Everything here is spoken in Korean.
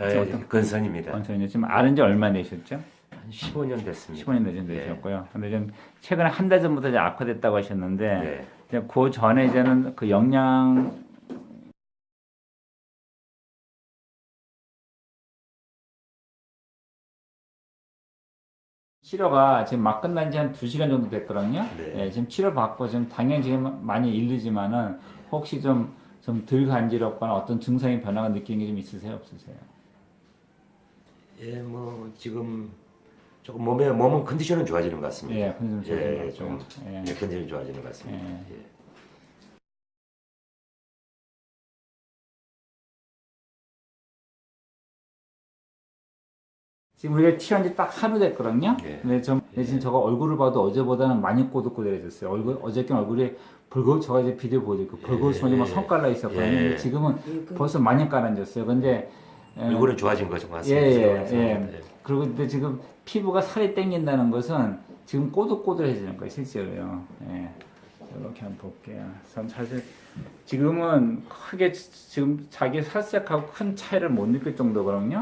예, 근선입니다. 원천이 지금 아는 지 얼마 되셨죠? 한 15년 됐습니다. 15년 되신 되셨고요. 근데 좀 최근에 한 달 전부터 이제 악화됐다고 하셨는데 네. 이제 그 전에 이제는 그 영양 치료가 지금 막 끝난 지한 2시간 정도 됐거든요. 네. 예, 지금 치료 받고 지금 당연히 지금 많이 일르지만은 혹시 좀 좀 덜 간지럽거나 어떤 증상의 변화가 느끼는 게 좀 있으세요, 없으세요? 예, 뭐 지금 조금 몸에 몸은 컨디션은 좋아지는 것 같습니다. 예, 컨디션 좋아지는 예, 것 같고요. 좀 예. 예, 컨디션이 좋아지는 것 같습니다. 예. 예. 지금 우리가 튀어난 지딱 하루 됐거든요. 예. 근데 좀 근데 지금 저거 얼굴을 봐도 어제보다는 많이 꼬득꼬득해졌어요. 얼굴 어저께 얼굴이 붉어 저가 이제 비디오 보여드릴게요. 붉어서 막 성깔나 있었거든요. 예. 근데 지금은 벌써 많이 까만졌어요. 근데 예, 얼굴은 좋아진 거죠, 예, 맞습니다. 예, 그래서, 예. 그리고 근데 지금 피부가 살이 땡긴다는 것은 지금 꼬득꼬득해지는 거예요, 실제로요. 예. 이렇게 한번 볼게요. 전 사실 지금은 크게 지금 자기 살색하고 큰 차이를 못 느낄 정도거든요.